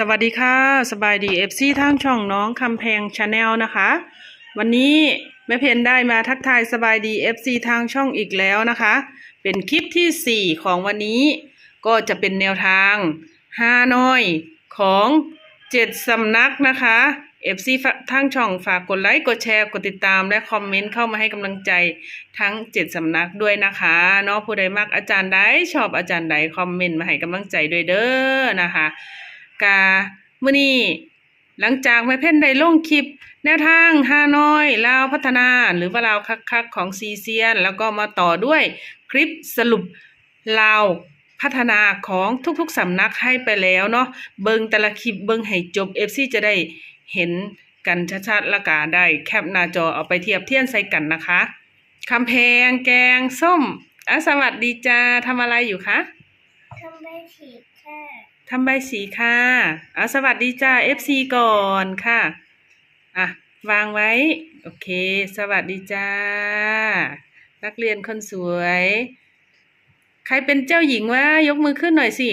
สวัสดีค่ะ สบายดีเอฟซีทางช่องน้องคำแพงชาแนลนะคะ วันนี้แม่เพนได้มาทักทายสบายดีเอฟซีทางช่องอีกแล้วนะคะ เป็นคลิปที่ 4 ของวันนี้ ก็จะเป็นแนวทางฮานอยของ7สำนักนะคะเอฟซีทางช่องฝากกดไลค์กดแชร์กดติดตาม และคอมเมนต์เข้ามาให้กำลังใจทั้ง7สำนักด้วยนะคะเนาะผู้ใดมักอาจารย์ใดชอบอาจารย์ใดคอมเมนต์มาให้กำลังใจด้วยเด้อนะคะ กามื้อนี้หลังจากแม่เพ่นได้ลงคลิป แนวทางฮานอยลาวพัฒนาหรือว่าลาวคักๆของซีเซียน แล้วก็มาต่อด้วยคลิปสรุปลาวพัฒนาของทุกๆสำนักให้ไปแล้วเนาะเบิงแต่ละคลิปเบิงให้จบ FC จะได้เห็นกันชัดๆและกาได้แคปหน้าจอเอาไปเทียบเทียนใส่กันนะคะคำแพงแกงส้มอะสวัสดีจ้าทำอะไรอยู่คะทำไม่ผิดค่ะ ทำใบสีค่ะอะสวัสดีจ้า FC ก่อนค่ะ อะ วางไว้ โอเค สวัสดีจ้า นักเรียนคนสวย ใครเป็นเจ้าหญิงวะ ยกมือขึ้นหน่อยสิ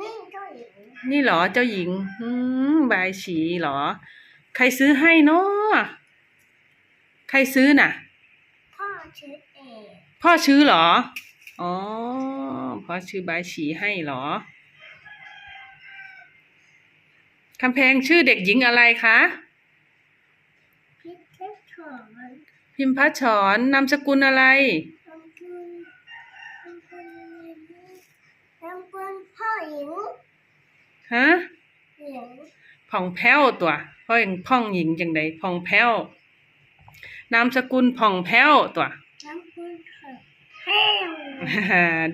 นี่เจ้าหญิง นี่เหรอ เจ้าหญิง อืมบายสีเหรอ ใครซื้อให้เนาะใครซื้อน่ะ พ่อชื่อเอกพ่อชื่อเหรอ อ๋อ พ่อชื่อบายสีให้เหรอ คำแพงชื่อเด็กหญิงอะไรคะพิษเทพถอนพิมพ์พัชรนามสกุลอะไรนะทำบุญพ่อหญิงฮะหญิงผ่องแผ้วตัวพ่อยังพ่องหญิงจังใดผ่องแผ้วนามสกุลผ่องแผ้วตัวทำบุญค่ะแห้ว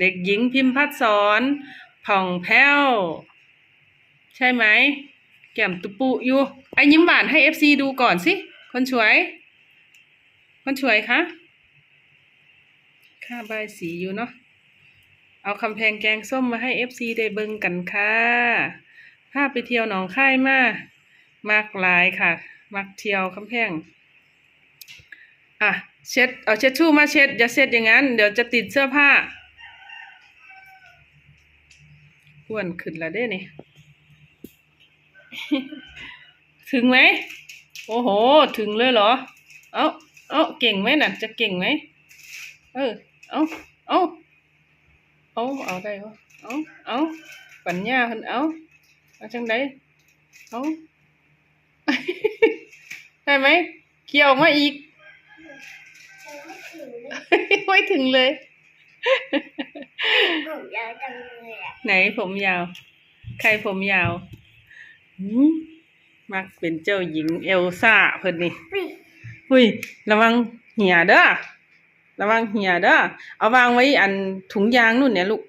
เด็กหญิงพิมพ์พัดสอนผ่องแผ้วใช่ไหม แก้มตุปุอยู่ไอ้ยิ้มหวานให้เอฟซีดูก่อนสิ คนสวย คนสวยคะค่าใบสีอยู่เนาะเอาคำแพงแกงส้มมาให้เอฟซีได้เบิงกันค่ะพาไปเที่ยวหนองค่ายมากมากหลายค่ะ มักเที่ยวคำแพงอะเช็ดเอาเช็ดชู่มาเช็ดอย่าเช็ดอย่างนั้น เดี๋ยวจะติดเสื้อผ้าอ้วนขึ้นแล้วเด้นี่ ถึงไหมโอ้โห ถึงเลยเหรอ เอาเอาเก่งไหมน่ะ จะเก่งไหมเออ เอาเอาเอาเอาได้เหรอเอาเอาปัญญาเพิ่นเอาเอาจังไดเอาได้ไหมเกี่ยวมาอีกไม่ถึงเลยไม่ถึงเลย ผมยาวจังเลยอะ ไหนผมยาว ใครผมยาวหื มมักเป็นเจ้าหญิงเอลซ่าเพิ่นนี่ปิ๊อุ้ย ระวังเหี่ยเด้อ ระวังเหี่ยเด้อ เอาวางไว้อันถุงยางนู่นเนี่ยลูก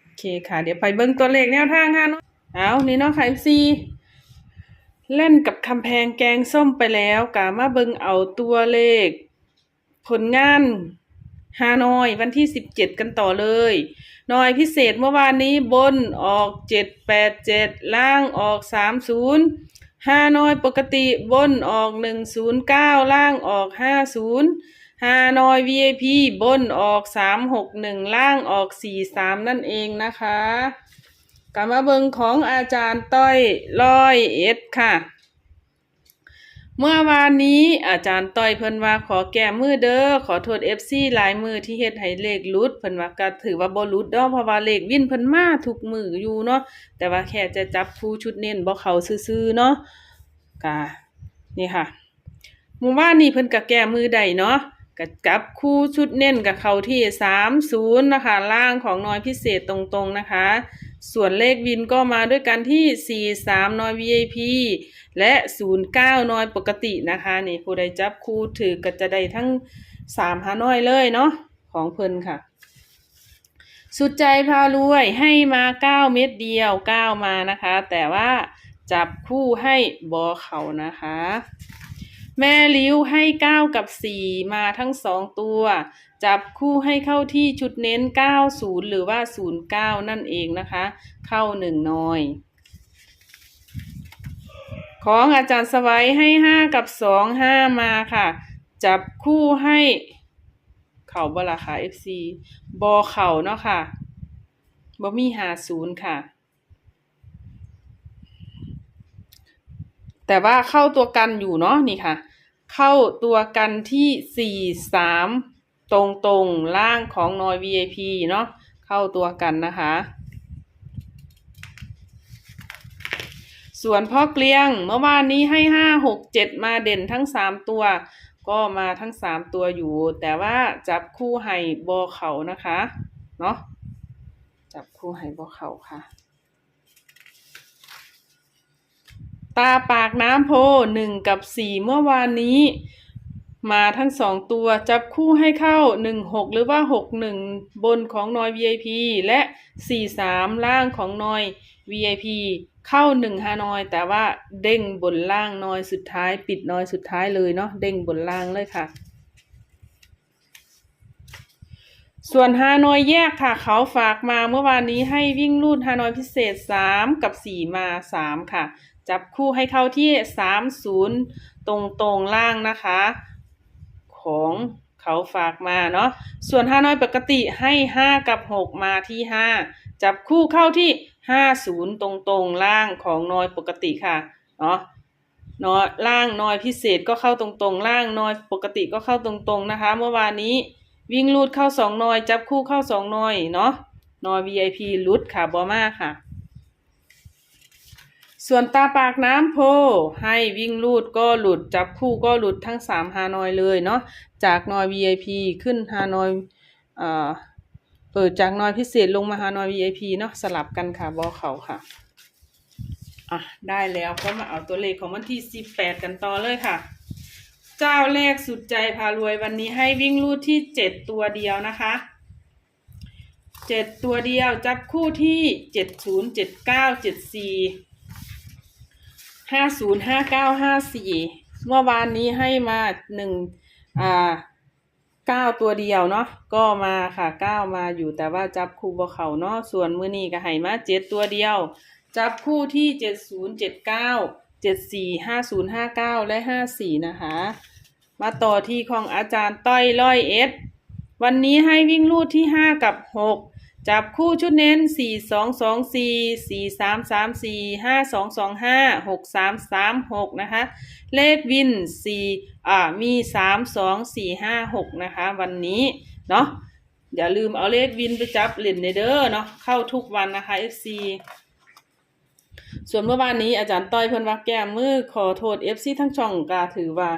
โอเคค่ะ เดี๋ยวไปเบิ่งตัวเลขแนวทางค่ะเนาะเอานี่เนาะค่ะซีเล่นกับคำแพงแกงส้มไปแล้วกามาเบิ่งเอาตัวเลข ผลงาน ฮานอยวันที่สิบเจ็ดกันต่อเลยหน่อยพิเศษเมื่อวานนี้บนออกเจ็ดแปดเจ็ดล่างออกสามศูนย์ฮานอยปกติบนออกหนึ่งศูนย์เก้าล่างออกห้าศูนย์ฮานอย VIP บนออกสามหกหนึ่งล่างออกสี่สามนั่นเองนะคะกลับมาเบิงของอาจารย์ต้อยร้อยเอ็ดค่ะ เมื่อวานนี้อาจารย์ต้อยเพิ่นว่าขอแก้มือเด้อขอโทษ FC หลายมือที่เฮ็ดให้เลขหลุดเพิ่นว่าก็ถือว่าบ่หลุดดอกเพราะว่าเลขวินเพิ่นมาทุกมืออยู่เนาะแต่ว่าแค่จะจับคู่ชุดเน้นบ่เข้าซื่อๆเนาะก็นี่ค่ะหมู่บ้านนี้เพิ่นก็แก้มือได้เนาะก็จับคู่ชุดเน้นกับเขาที่ 30 นะคะ ล่างของน้อยพิเศษตรงๆนะคะ ส่วนเลขวินก็มาด้วยกันที่ 43น้อย VIP และ 09น้อยปกตินะคะนี่ผู้ใดจับคู่ถือก็จะได้ทั้ง 3 หาน้อยเลยเนาะของเพิ่นค่ะ สุดใจพารวยให้มา 9 เม็ดเดียว 9 มานะคะ แต่ว่าจับคู่ให้บอเขานะคะ แม่ลิ้วให้ 9 กับ 4 มาทั้ง 2 ตัว จับคู่ให้เข้าที่ชุดเน้น 90 หรือว่า 09 นั่นเองนะคะ เข้า1น้อย ของอาจารย์สวัยให้ 5 กับ 2 5 มาค่ะ จับคู่ให้ เข่าบละค่ะ FC บอเข่าเนาะค่ะบ่มี50ค่ะ แต่ว่าเข้าตัวกันอยู่เนาะนี่ค่ะ เข้าตัวกันที่สี่สาม ตรงตรงๆล่างของนอย VIP เนาะเข้าตัวกันนะคะ ส่วนพ่อเกลียงเมื่อวานนี้ให้ห้าหกเจ็ดมาเด่นทั้งสามตัว ก็มาทั้งสามตัวอยู่ แต่ว่าจับคู่ให้บอเขานะคะเนาะจับคู่ให้บอเขาค่ะตาปากน้ำโพหนึ่งกับสี่เมื่อวานนี้ มาทั้งสองตัวจับคู่ให้เข้าหนึ่งหกหรือว่าหกหนึ่งบนของนอย VIP และสี่สามล่างของนอย VIP เข้าหนึ่งฮานอย แต่ว่าเด้งบนล่างนอยสุดท้าย ปิดนอยสุดท้ายเลยเนาะเด้งบนล่างเลยค่ะ ส่วนฮานอยแยกค่ะ เขาฝากมาเมื่อวานนี้ให้วิ่งรูดฮานอยพิเศษสามกับสี่มาสามค่ะ จับคู่ให้เข้าที่สามศูนย์ตรงตรงล่างนะคะ ของเขาฝากมาเนาะ ส่วนฮานอยปกติให้ห้ากับหกมาที่ห้าจับคู่เข้าที่ห้าศูนย์ตรงตรงล่างของนอยปกติค่ะ เนาะนอยล่างนอยพิเศษก็เข้าตรงตรงๆล่างนอยปกติก็เข้าตรงตรงๆนะคะ เมื่อวานนี้วิ่งลูดเข้าสองนอย จับคู่เข้าสองนอยเนาะนอย VIP ลุดค่ะบอมาค่ะ ส่วนตาปากน้ำโพ ให้วิ่งลูดก็หลุดจับคู่ก็หลุดทั้งสามฮานอยเลยเนาะจากนอย VIP ขึ้นฮานอยเอ่อเปิดจากนอยพิเศษลงมาฮานอย VIP เนาะสลับกันค่ะบอเขาค่ะ อะ ได้แล้วก็มาเอาตัวเลขของวันที่สิบแปดกันต่อเลยค่ะ เจ้าแรกสุดใจพารวยวันนี้ให้วิ่งลูดที่เจ็ดตัวเดียวนะคะเจ็ดตัวเดียวจับคู่ที่เจ็ดศูนย์เจ็ดเก้าเจ็ดสี่ ห้าศูนย์ห้าเก้าห้าสี่เมื่อวานนี้ให้มาหนึ่งอ่าเก้าตัวเดียวเนาะก็มาค่ะเก้ามาอยู่แต่ว่าจับคู่บ่เขาเนาะส่วนมือนี้ก็ให้มาเจ็ดตัวเดียว จับคู่ที่เจ็ดศูนย์เจ็ดเก้าเจ็ดสี่ห้าศูนย์ห้าเก้าและห้าสี่นะคะ มาต่อที่ของอาจารย์ต้อยร้อยเอ็ดวันนี้ให้วิ่งลูดที่ห้ากับหก จับคู่ชุดเน้นสี่สองสองสี่สี่สามสามสี่ห้าสองสองห้าหกสามสามหกนะคะ เลขวินสี่อ่า มีสามสองสี่ห้าหกนะคะ วันนี้ เนาะอย่าลืมเอาเลขวินไปจับเล่นในเด้อเนาะ เข้าทุกวันนะคะ FC ส่วนเมื่อวานนี้อาจารย์ต้อยเพิ่นว่าแก้มือขอโทษ FC ทั้งช่องก็ถือว่า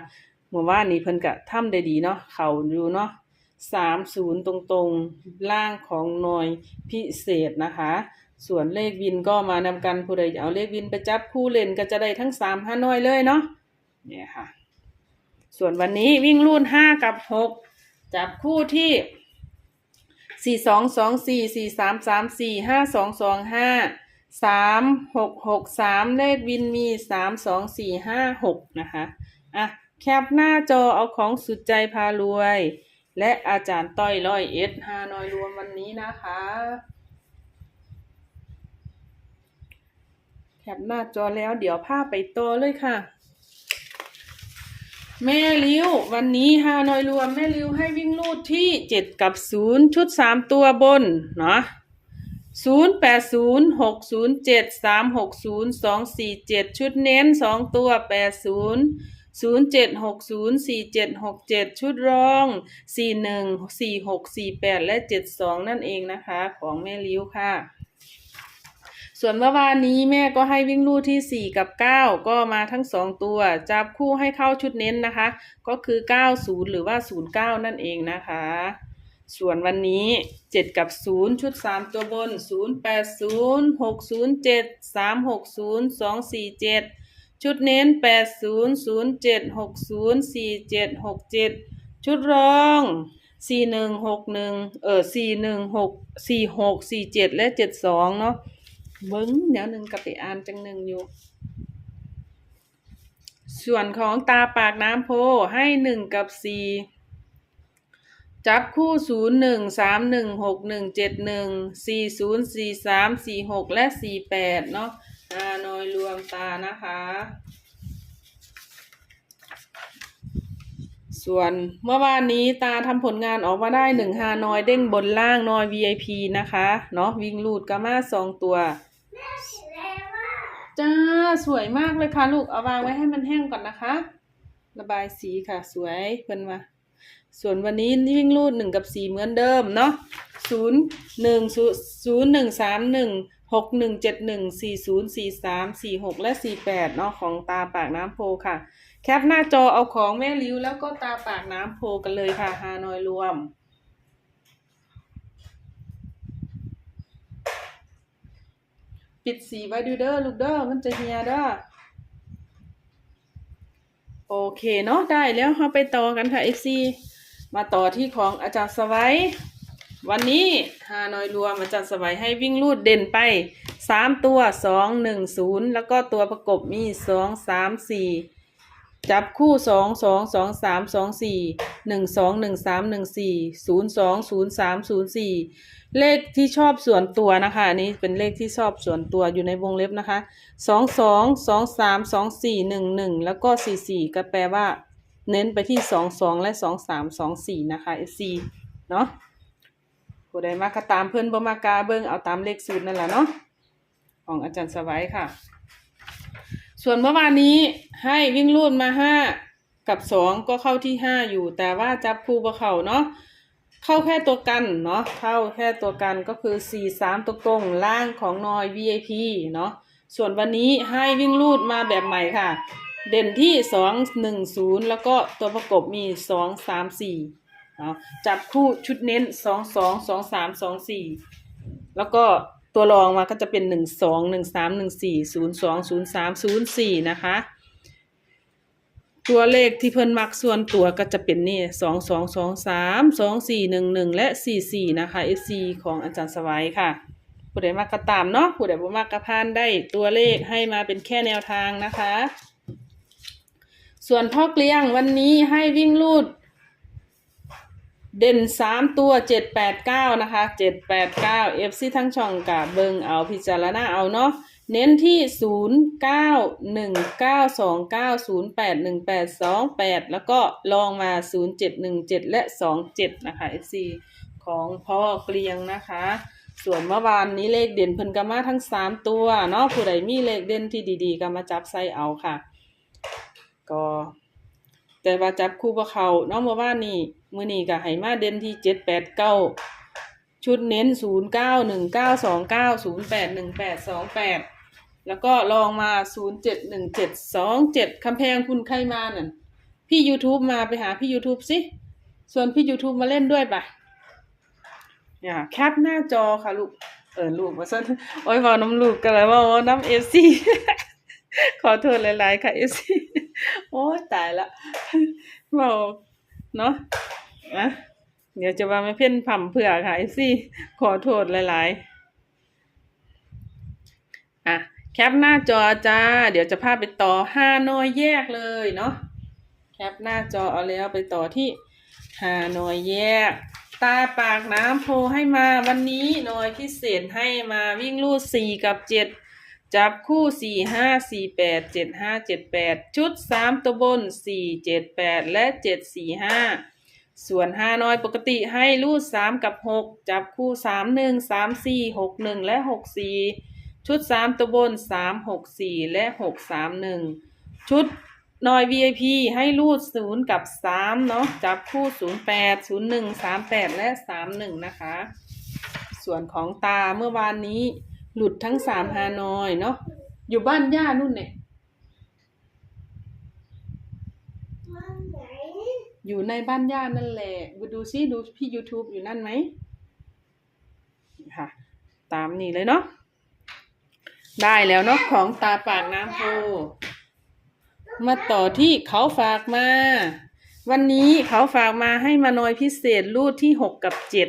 เมื่อวานนี้เพิ่นก็ทำได้ดีเนาะ เขาอยู่เนาะ สามศูนย์ตรงๆ ล่างของหน่วยพิเศษนะคะ ส่วนเลขวินก็มานำกันผู้ใดเอาเลขวินไปจับคู่เล่นก็จะได้ทั้งสามห้าน่วยเลยเนาะเนี่ยค่ะ ส่วนวันนี้วิ่งรุ่นห้ากับหกจับคู่ที่สี่สองสองสี่สี่สามสามสี่ห้าสองสองห้าสามหกหกสามเลขวินมีสามสองสี่ห้าหกนะคะอะแคปหน้าจอเอาของสุดใจพารวย และอาจารย์ต้อยร้อยเอ็ดฮานอยรวมวันนี้นะคะ แคปหน้าจอแล้วเดี๋ยวภาไปโตเลยค่ะ แม่ริ้ว วันนี้ฮานอยรวมแม่ริ้วให้วิ่งลูดที่เจ็ดกับศูนย์ชุดสามตัวบน เนาะ ศูนย์แปดศูนย์หกศูนย์เจ็ดสามหกศูนย์สองสี่เจ็ดชุดเน้นสองตัวแปดศูนย์ศูนย์เจ็ดหกศูนย์สี่เจ็ดหกเจ็ดชุดรองสี่หนึ่งสี่หกสี่แปดและเจ็ดสองนั่นเองนะคะ ของแม่ลิ้วค่ะ ส่วนเมื่อวานนี้แม่ก็ให้วิ่งลู่ที่สี่กับเก้าก็มาทั้งสองตัว จับคู่ให้เข้าชุดเน้นนะคะ ก็คือเก้าศูนย์หรือว่าศูนย์เก้านั่นเองนะคะ ส่วนวันนี้เจ็ดกับศูนย์ชุดสามตัวบนศูนย์แปดศูนย์หกศูนย์เจ็ดสามหกศูนย์สองสี่เจ็ดชุดเน้นแปดศูนย์ศูนย์เจ็ดหกศูนย์สี่เจ็ดหกเจ็ดชุดรองสี่หนึ่งหกหนึ่งเออสี่หนึ่งหกสี่หกสี่เจ็ดและเจ็ดสองเนาะเบิ้งเดี๋ยวหนึ่งกับไปอ่านจังหนึ่งอยู่ ส่วนของตาปากน้ำโพให้หนึ่งกับสี่ จับคู่ศูนย์หนึ่งสามหนึ่งหกหนึ่งเจ็ดหนึ่งสี่ศูนย์สี่สามสี่หกและสี่แปดเนาะฮานอยรวมตานะคะ ส่วนเมื่อวานนี้ตาทำผลงานออกมาได้หนึ่งฮานอยเด้งบนล่างนอย VIP นะคะ เนาะวิ่งลูดกามาสองตัว จ้า สวยมากเลยค่ะลูก เอาวางไว้ให้มันแห้งก่อนนะคะ ระบายสีค่ะสวยเพิ่นว่า ส่วนวันนี้วิ่งรูดหนึ่งกับสี่เหมือนเดิมเนาะศูนย์หนึ่งศูนย์หนึ่งสามหนึ่งหกหนึ่งเจ็ดหนึ่งสี่ศูนย์สี่สามสี่หกและสี่แปดเนาะของตาปากน้ำโพค่ะ แคปหน้าจอเอาของแม่ริ้วแล้วก็ตาปากน้ำโพกันเลยค่ะฮานอยรวมปิดสีไว้ดูเด้อลูกเด้อมันจะเฮียเด้อโอเคเนาะได้แล้วเราไปต่อกันค่ะ FC มาต่อที่ของอาจารย์สวัยวันนี้ฮานอยรวมอาจารย์สวัยให้วิ่งลูดเด่นไปสามตัวสองหนึ่งศูนย์แล้วก็ตัวประกบมีสองสามสี่จับคู่สองสองสองสามสองสี่หนึ่งสองหนึ่งสามหนึ่งสี่ศูนย์สองศูนย์สามศูนย์สี่เลขที่ชอบส่วนตัวนะคะอันนี้เป็นเลขที่ชอบส่วนตัวอยู่ในวงเล็บนะคะสองสองสองสามสองสี่หนึ่งหนึ่งแล้วก็สี่สี่ก็แปลว่า เน้นไปที่สองสองและสองสามสองสี่นะคะ FC เนาะผู้ใดมากก็ตามเพื่อนบ่มากาเบิ้งเอาตามเลขสูตรนั่นแหละเนาะของอาจารย์สวัยค่ะ ส่วนเมื่อวานนี้ให้วิ่งรูดมาห้ากับสองก็เข้าที่ห้าอยู่ แต่ว่าจับคู่บ่เข้าเนาะเข้าแค่ตัวกันเนาะเข้าแค่ตัวกันก็คือ4 3ตัวตรงล่างของนอย VIP เนาะส่วนวันนี้ให้วิ่งลูดมาแบบใหม่ค่ะ เด่นที่2 1 0แล้วก็ตัวประกบมี2 3 4เนาะจับคู่ชุดเน้น2 2 2 3 2 4แล้วก็ตัวรองมาก็จะเป็น1 2 1 3 1 4 0 2 0 3 0 4นะคะ ตัวเลขที่เพิ่นมักส่วนตัวก็จะเป็นนี่สองสองสองสามสองสี่หนึ่งหนึ่งและสี่สี่นะคะ FC ของอาจารย์สวัยค่ะผู้ใดมักก็ตามเนาะผู้ใดบ่มักก็พานได้ตัวเลขให้มาเป็นแค่แนวทางนะคะ ส่วนพ่อเกลี้ยงวันนี้ให้วิ่งลูด เด่นสามตัวเจ็ดแปดเก้านะคะเจ็ดแปดเก้าเอฟซีทั้งช่องกับเบิงเอาพิจารณาเอาเนาะเน้นที่ศูนย์เก้าหนึ่งเก้าสองเก้าศูนย์แปดหนึ่งแปดสองแปดแล้วก็ลองมาศูนย์เจ็ดหนึ่งเจ็ดและสองเจ็ดนะคะเอฟซีของพ่อเกลียงนะคะส่วนเมื่อวานนี้เลขเด่นเพิ่นก็มาทั้งสามตัวเนาะผู้ใดมีเลขเด่นที่ดีๆก็มาจับใส่เอาค่ะ ก็ แต่ว่าจับคู่บ่เขานาะเมื่อวานนี้มื้อนี้ก็ให้มาเด่นที่เจ็ดแปดเก้าชุดเน้นศูนย์เก้าหนึ่งเก้าสองเก้าศูนย์แปดหนึ่งแปดสองแปดแล้วก็ลองมาศูนย์เจ็ดหนึ่งเจ็ดสองเจ็ดคำแพงคุณใครมานั่นพี่ YouTube มาไปหาพี่ YouTube สิ ส่วนพี่ YouTube มาเล่นด้วยปะเนี่ยแคปหน้าจอค่ะลูก เออลูกมาสั่นโอ้ยเว่าน้ำลูกกันเลยว่าว่าน้ำเอฟซี ขอโทษหลายๆ ค่ะเอฟซีโอ้ตายละเมาเนาะอะเดี๋ยวจะว่าไม่เพ่นผ่ำเผื่อค่ะเอฟซีขอโทษหลายๆ อะ แคปหน้าจอจ้า เดี๋ยวจะพาไปต่อห้าน่วยแยกเลยเนาะแคปหน้าจอเอาแล้วไปต่อที่หาน่วยแยก ตาปากน้ำโพให้มาวันนี้หน่วยพิเศษให้มาวิ่งลูดสี่กับเจ็ด จับคู่สี่ห้าสี่แปดเจ็ดห้าเจ็ดแปดชุดสามตัวบนสี่เจ็ดแปดและเจ็ดสี่ห้าส่วนห้าน้อยปกติให้ลูดสามกับหกจับคู่สามหนึ่งสามสี่หกหนึ่งและหกสี่ชุดสามตัวบนสามหกสี่และหกสามหนึ่งชุดน่อย VIP ให้รูดศูนย์กับสามเนาะจับคู่ศูนย์แปดศูนย์หนึ่งสามแปดและสามหนึ่งนะคะ ส่วนของตาเมื่อวานนี้ หลุดทั้งสามฮานอยเนาะอยู่บ้านย่านุ่นเนี่ยอยู่ในบ้านย่านั่นแหละดูดูซิดูพี่ YouTube อยู่นั่นไหมค่ะ ตามนี้เลยเนาะได้แล้วเนาะของตาปากน้ำโพมาต่อที่เขาฝากมา วันนี้เขาฝากมาให้มานอยพิเศษรูดที่หกกับเจ็ด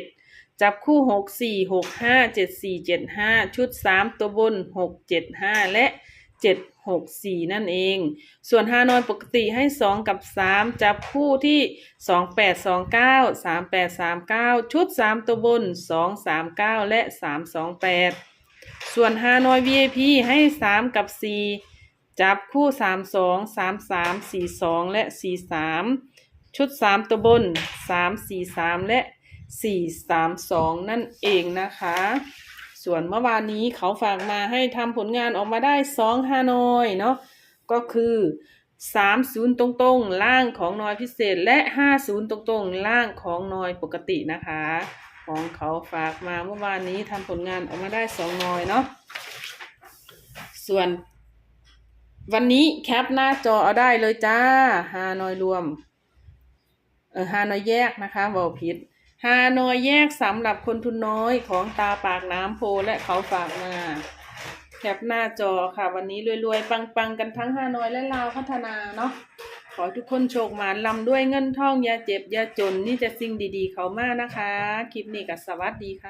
จับคู่หกสี่หกห้าเจ็ดสี่เจ็ดห้าชุดสามตัวบนหกเจ็ดห้าและเจ็ดหกสี่นั่นเอง ส่วนฮานอยปกติให้สองกับสามจับคู่ที่สองแปดสองเก้าสามแปดสามเก้าชุดสามตัวบนสองสามเก้าและสามสองแปดส่วนฮานอย VIP ให้สามกับสี่จับคู่สามสองสามสามสี่สองและสี่สามชุดสามตัวบนสามสี่สามและ สี่สามสองนั่นเองนะคะ ส่วนเมื่อวานนี้เขาฝากมาให้ทำผลงานออกมาได้สองฮานอยเนาะก็คือสามศูนย์ตรงๆ ล่างของนอยพิเศษและห้าศูนย์ตรงๆ ล่างของนอยปกตินะคะ ของเขาฝากมาเมื่อวานนี้ทำผลงานออกมาได้สองนอยเนาะส่วนวันนี้แคปหน้าจอเอาได้เลยจ้าฮานอยรวม เออฮานอยแยกนะคะบอกผิด ฮานอยแยกสำหรับคนทุนน้อยของตาปากน้ำโพและเขาฝากมาแคปหน้าจอค่ะ วันนี้รวยๆ ปังๆ กันทั้งฮานอยและลาวพัฒนาเนาะขอทุกคนโชคหมานลำด้วยเงินทองอย่าเจ็บอย่าจนนี่จะสิ่งดีๆ เขามากนะคะ คลิปนี้ก็สวัสดีค่ะ